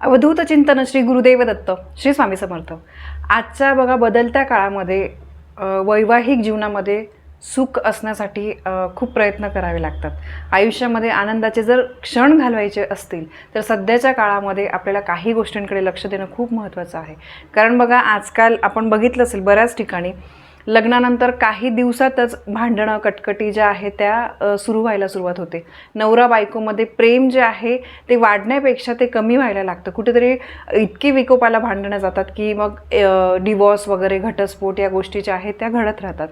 अवधूत चिंतन श्री गुरुदेव दत्त श्री स्वामी समर्थ. आजच्या बघा बदलत्या काळामध्ये वैवाहिक जीवनामध्ये सुख असण्यासाठी खूप प्रयत्न करावे लागतात. आयुष्यामध्ये आनंदाचे जर क्षण घालवायचे असतील तर सध्याच्या काळामध्ये आपल्याला काही गोष्टींकडे लक्ष देणं खूप महत्त्वाचं आहे. कारण बघा आजकाल आपण बघितलं असेल बऱ्याच ठिकाणी लग्नानंतर काही दिवसातच भांडणं कटकटी ज्या आहेत त्या सुरू व्हायला सुरुवात होते. नवरा बायकोमध्ये प्रेम जे आहे ते वाढण्यापेक्षा ते कमी व्हायला लागतं. कुठेतरी इतकी विकोपाला भांडणं जातात की मग डिवॉर्स वगैरे घटस्फोट या गोष्टी ज्या आहेत त्या घडत राहतात.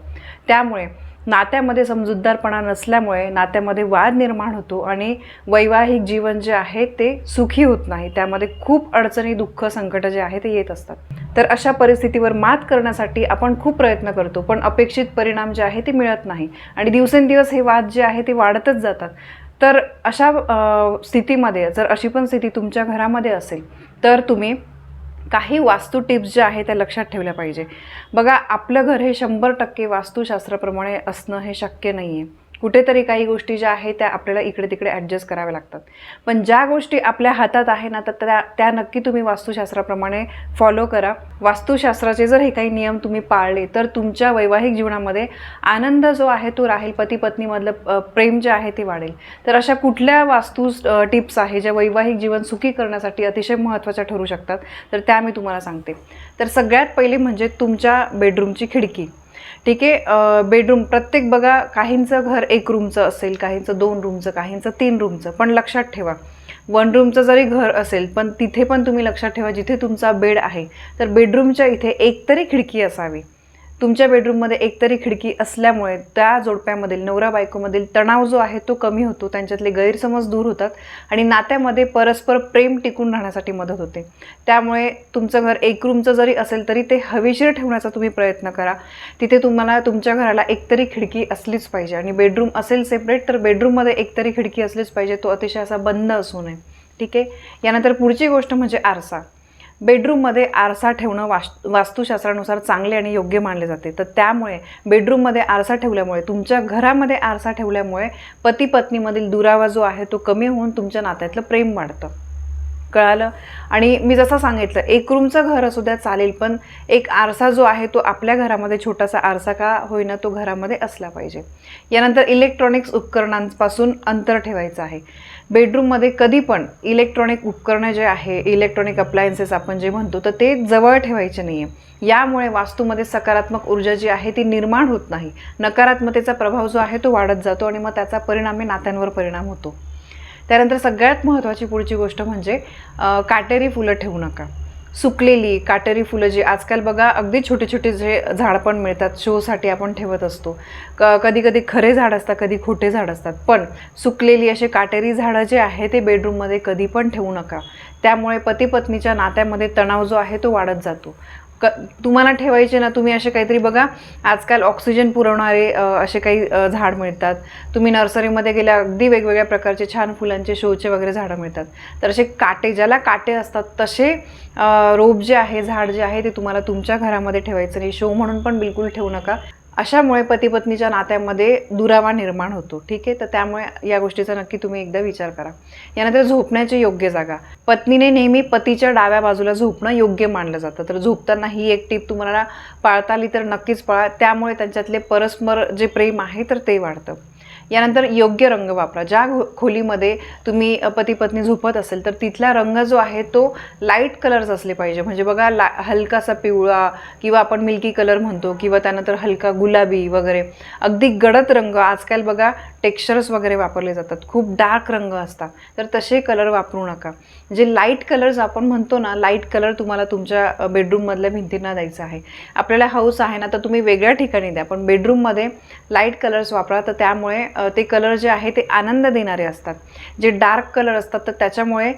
त्यामुळे नात्यामध्ये समजूतदारपणा नसल्यामुळे नात्यामध्ये वाद निर्माण होतो आणि वैवाहिक जीवन जे आहे ते सुखी होत नाही. त्यामध्ये खूप अडचणी दुःख संकट जे आहे ते येत असतात. तर अशा परिस्थितीवर मात करण्यासाठी आपण खूप प्रयत्न करतो पण अपेक्षित परिणाम जे आहे ते मिळत नाही आणि दिवसेंदिवस हे वाद जे आहे ते वाढतच जातात. तर अशा स्थितीमध्ये जर अशी पण स्थिती तुमच्या घरामध्ये असेल तर तुम्ही काही वास्तू टिप्स ज्या आहेत त्या लक्षात ठेवल्या पाहिजे. बघा आपलं घर हे शंभर टक्के वास्तुशास्त्राप्रमाणे असणं हे शक्य नाही आहे कुठेतरी काही गोष्टी ज्या आहेत त्या आपल्याला इकडे तिकडे ॲडजस्ट कराव्या लागतात. पण ज्या गोष्टी आपल्या हातात आहे ना तर त्या त्या नक्की तुम्ही वास्तुशास्त्राप्रमाणे फॉलो करा. वास्तुशास्त्राचे जर हे काही नियम तुम्ही पाळले तर तुमच्या वैवाहिक जीवनामध्ये आनंद जो आहे तो राहील. पती पत्नीमधलं प्रेम जे आहे ते वाढेल. तर अशा कुठल्या वास्तू टिप्स आहे ज्या वैवाहिक जीवन सुखी करण्यासाठी अतिशय महत्त्वाच्या ठरू शकतात? तर त्या मी तुम्हाला सांगते. तर सगळ्यात पहिले म्हणजे तुमच्या बेडरूमची खिडकी. ठीक आहे? बेडरूम प्रत्येक बघा काहींचं घर एक रूमचं असेल काहींचं दोन रूमचं काहींचं तीन रूमचं पण लक्षात ठेवा वन रूमचं जरी घर असेल पण तिथे पण तुम्ही लक्षात ठेवा जिथे तुमचा बेड आहे. तर बेडरूमच्या इथे एकतरी खिडकी असावी. तुमच्या बेडरूममध्ये एकतरी खिडकी असल्यामुळे त्या जोडप्यामधील नवरा बायकोमधील तणाव जो आहे तो कमी होतो त्यांच्यातले गैरसमज दूर होतात आणि नात्यामध्ये परस्पर प्रेम टिकून राहण्यासाठी मदत होते. त्यामुळे तुमचं घर एक रूमचं जरी असेल तरी ते हवेशीर ठेवण्याचा तुम्ही प्रयत्न करा. तिथे तुम्हाला तुमच्या घराला एकतरी खिडकी असलीच पाहिजे आणि बेडरूम असेल सेपरेट तर बेडरूममध्ये एकतरी खिडकी असलीच पाहिजे. तो अतिशय असा बंद असू नये. ठीक आहे? यानंतर पुढची गोष्ट म्हणजे आरसा. बेडरूममध्ये आरसा ठेवणं वास वास्तुशास्त्रानुसार चांगले आणि योग्य मानले जाते. तर त्यामुळे बेडरूममध्ये आरसा ठेवल्यामुळे तुमच्या घरामध्ये आरसा ठेवल्यामुळे पती पत्नीमधील दुरावा जो आहे तो कमी होऊन तुमच्या नात्यातलं प्रेम वाढतं. कळालं. आणि मी जसं सांगितलं एक रूमचं घर असू द्या चालेल पण एक आरसा जो आहे तो आपल्या घरामध्ये छोटासा आरसा का होईना तो घरामध्ये असला पाहिजे. यानंतर इलेक्ट्रॉनिक्स उपकरणांपासून अंतर ठेवायचं आहे. बेडरूममध्ये कधी पण इलेक्ट्रॉनिक उपकरणं जे आहे इलेक्ट्रॉनिक अप्लायन्सेस आपण जे म्हणतो तर ते जवळ ठेवायचे नाही आहे यामुळे वास्तूमध्ये सकारात्मक ऊर्जा जी आहे ती निर्माण होत नाही. नकारात्मकतेचा प्रभाव जो आहे तो वाढत जातो आणि मग त्याचा परिणामी नात्यांवर परिणाम होतो. त्यानंतर सगळ्यात महत्त्वाची पुढची गोष्ट म्हणजे काटेरी फुलं ठेवू नका. सुकलेली काटेरी फुलं जी आजकाल बघा अगदी छोटे छोटे जे झाड पण मिळतात शोसाठी आपण ठेवत असतो. क कधी कधी खरे झाड असतात कधी खोटे झाड असतात. पण सुकलेली असे काटेरी झाडं जे आहे ते बेडरूममध्ये कधी पण ठेवू नका. त्यामुळे पती पत्नीच्या नात्यामध्ये तणाव जो आहे तो वाढत जातो. क तुम्हाला ठेवायचे ना तुम्ही असे काहीतरी बघा. आजकाल ऑक्सिजन पुरवणारे असे काही झाड मिळतात. तुम्ही नर्सरीमध्ये गेल्या अगदी वेगवेगळ्या प्रकारचे छान फुलांचे शोचे वगैरे झाडं मिळतात. तर असे काटे ज्याला काटे असतात तसे रोप जे आहे झाड जे आहे ते तुम्हाला तुमच्या घरामध्ये ठेवायचं नाही. शो म्हणून पण बिलकुल ठेवू नका. अशामुळे पती पत्नीच्या नात्यामध्ये दुरावा निर्माण होतो ठीक आहे? तर त्यामुळे या गोष्टीचा नक्की तुम्ही एकदा विचार करा. यानंतर झोपण्याची योग्य जागा. पत्नीने नेहमी पतीच्या डाव्या बाजूला झोपणं योग्य मानलं जातं. तर झोपताना ही एक टीप तुम्हाला पाळता आली तर नक्कीच पाळा. त्यामुळे त्यांच्यातले परस्पर जे प्रेम आहे तर ते वाढतं. यानंतर योग्य रंग वापरा. ज्या खोलीमध्ये तुम्ही पती पत्नी झोपत असेल तर तिथला रंग जो आहे तो लाइट कलर्स असले पाहिजे. म्हणजे बघा ला हलकासा पिवळा किंवा आपण मिल्की कलर म्हणतो किंवा त्यानंतर हलका गुलाबी वगैरे. अगदी गडद रंग आजकाल बघा टेक्स्चर्स वगैरे वापरले जातात. खूप डार्क रंग असतात. तर तसे कलर वापरू नका. जे लाइट कलर्स आपण म्हणतो ना लाइट कलर तुम्हाला तुमच्या बेडरूममधल्या भिंतींना द्यायचा आहे. आपल्याला हाऊस आहे ना तर तुम्ही वेगळ्या ठिकाणी द्या. पण बेडरूममध्ये लाइट कलर्स वापरा तर त्यामुळे ते कलर जे आहे ते आनंद देणारे असतात. जे डार्क कलर असतात तर त्याच्यामुळे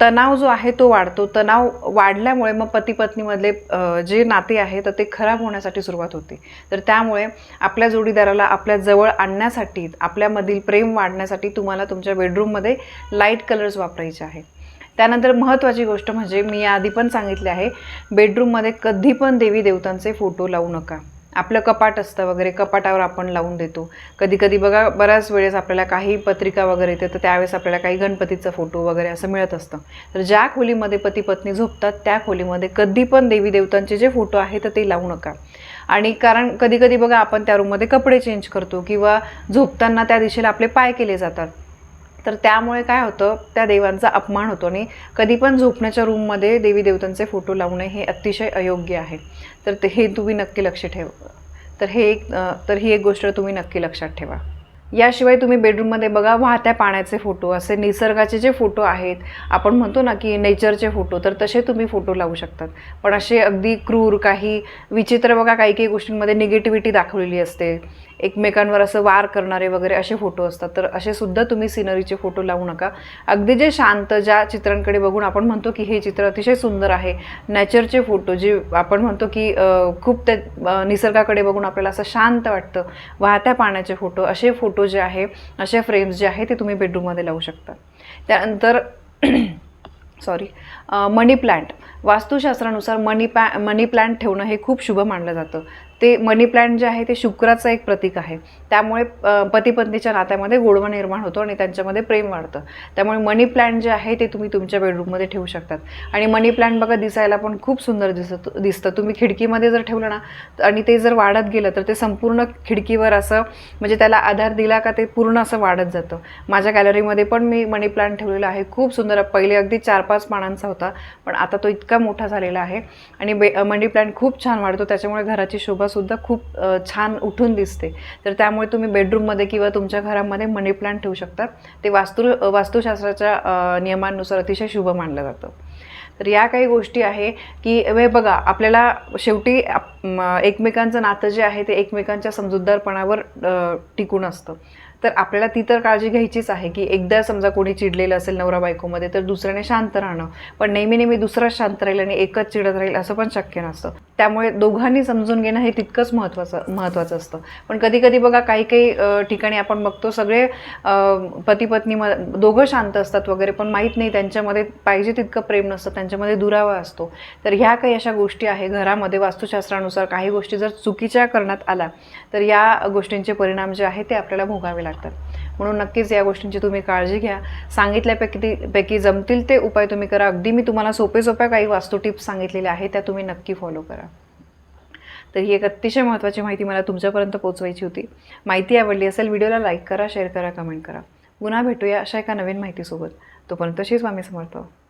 तणाव जो आहे तो वाढतो. तणाव वाढल्यामुळे मग पती पत्नीमधले जे नाते आहे तर ते खराब होण्यासाठी सुरुवात होते. तर त्यामुळे आपल्या जोडीदाराला आपल्या जवळ आणण्यासाठी आपल्यामधील प्रेम वाढण्यासाठी तुम्हाला तुमच्या बेडरूममध्ये लाइट कलर्स वापरायचे आहे. त्यानंतर महत्त्वाची गोष्ट म्हणजे मी आधी पण सांगितले आहे बेडरूममध्ये कधी पण देवी देवतांचे फोटो लावू नका. आपलं कपाट असतं वगैरे कपाटावर आपण लावून देतो. कधी कधी बघा बऱ्याच वेळेस आपल्याला काही पत्रिका वगैरे येते तर त्यावेळेस आपल्याला काही गणपतीचा फोटो वगैरे असं मिळत असतं. तर ज्या खोलीमध्ये पती पत्नी झोपतात त्या खोलीमध्ये कधी पण देवी देवतांचे जे फोटो आहेत तर ते लावू नका. आणि कारण कधी कधी बघा आपण त्या रूममध्ये कपडे चेंज करतो किंवा झोपताना त्या दिशेला आपले पाय केले जातात. तर त्यामुळे काय होतं त्या देवांचा अपमान होतो आणि कधी पण झोपण्याच्या रूममध्ये देवी देवतांचे फोटो लावणे हे अतिशय अयोग्य आहे. तर ते हे तुम्ही नक्की लक्ष ठेव. तर हे एक तर ही एक गोष्ट तुम्ही नक्की लक्षात ठेवा. याशिवाय तुम्ही बेडरूममध्ये बघा वाहत्या पाण्याचे फोटो असे निसर्गाचे जे फोटो आहेत आपण म्हणतो ना की नेचरचे फोटो तर तसे तुम्ही फोटो लावू शकतात. पण असे अगदी क्रूर काही विचित्र बघा काही काही गोष्टींमध्ये निगेटिव्हिटी दाखवलेली असते. एकमेकांवर असं वार करणारे वगैरे असे फोटो असतात. तर असे सुद्धा तुम्ही सिनरीचे फोटो लावू नका. अगदी जे शांत ज्या चित्रांकडे बघून आपण म्हणतो की हे चित्र अतिशय सुंदर आहे नॅचरचे फोटो जे आपण म्हणतो की खूप त्या निसर्गाकडे बघून आपल्याला असं शांत वाटतं वाहत्या पाण्याचे फोटो असे फोटो जे आहे असे फ्रेम्स जे आहे ते तुम्ही बेडरूममध्ये लावू शकता. त्यानंतर सॉरी मनी प्लांट वास्तुशास्त्रानुसार मनी पॅ मनी प्लांट ठेवणं हे खूप शुभ मानलं जातं. ते मनी प्लॅन्ट जे आहे ते शुक्राचं एक प्रतीक आहे. त्यामुळे पती पत्नीच्या नात्यामध्ये गोडवा निर्माण होतो आणि त्यांच्यामध्ये प्रेम वाढतं. त्यामुळे मनी प्लॅन्ट जे आहे ते तुम्ही तुमच्या बेडरूममध्ये ठेवू शकतात. आणि मनी प्लॅन बघा दिसायला पण खूप सुंदर दिसत दिसतं. तुम्ही खिडकीमध्ये जर ठेवलं ना आणि ते जर वाढत गेलं तर ते संपूर्ण खिडकीवर असं म्हणजे त्याला आधार दिला का ते पूर्ण असं वाढत जातं. माझ्या गॅलरीमध्ये पण मी मनी प्लॅन ठेवलेला आहे. खूप सुंदर. पहिले अगदी चार पाच पानांचा होता पण आता तो इतका मोठा झालेला आहे. आणि बे मनी प्लांट खूप छान वाढतो. त्याच्यामुळे घराची शोभासुद्धा खूप छान उठून दिसते. तर त्यामुळे तुम्ही बेडरूममध्ये किंवा तुमच्या घरामध्ये मनी प्लांट ठेवू शकता. ते वास्तु वास्तुशास्त्राच्या नियमांनुसार अतिशय शुभ मानलं जातं. तर या काही गोष्टी आहे की वे बघा आपल्याला शेवटी एकमेकांचं नातं जे आहे ते एकमेकांच्या समजूतदारपणावर टिकून असतं. तर आपल्याला ती तर काळजी घ्यायचीच आहे की एकदा समजा कोणी चिडलेलं असेल नवरा बायकोमध्ये तर दुसऱ्याने शांत राहणं. पण नेहमी नेहमी दुसरा शांत राहील आणि एकच चिडत राहील असं पण शक्य नसतं. त्यामुळे दोघांनी समजून घेणं हे तितकंच महत्त्वाचं महत्त्वाचं असतं. पण कधी कधी बघा काही काही ठिकाणी आपण बघतो सगळे पती पत्नी म दोघं शांत असतात वगैरे पण माहीत नाही त्यांच्यामध्ये पाहिजे तितकं प्रेम नसतं त्यांच्यामध्ये दुरावा असतो. तर ह्या काही अशा गोष्टी आहे घरामध्ये वास्तुशास्त्रानुसार काही गोष्टी जर चुकीच्या करण्यात आल्या तर या गोष्टींचे परिणाम जे आहे ते आपल्याला भोगावे लागतात. म्हणून नक्कीच या गोष्टींची तुम्ही काळजी घ्या. सांगितल्यापैकी पैकी जमतील ते उपाय तुम्ही करा. अगदी मी तुम्हाला सोपे सोप्या काही वास्तू टिप्स सांगितलेल्या आहेत त्या तुम्ही नक्की फॉलो करा. तर ही एक अतिशय महत्त्वाची माहिती मला तुमच्यापर्यंत पोहोचवायची होती. माहिती आवडली असेल व्हिडिओला लाईक करा शेअर करा कमेंट करा. पुन्हा भेटूया अशा एका नवीन माहितीसोबत. तोपर्यंत स्वामी समर्थ.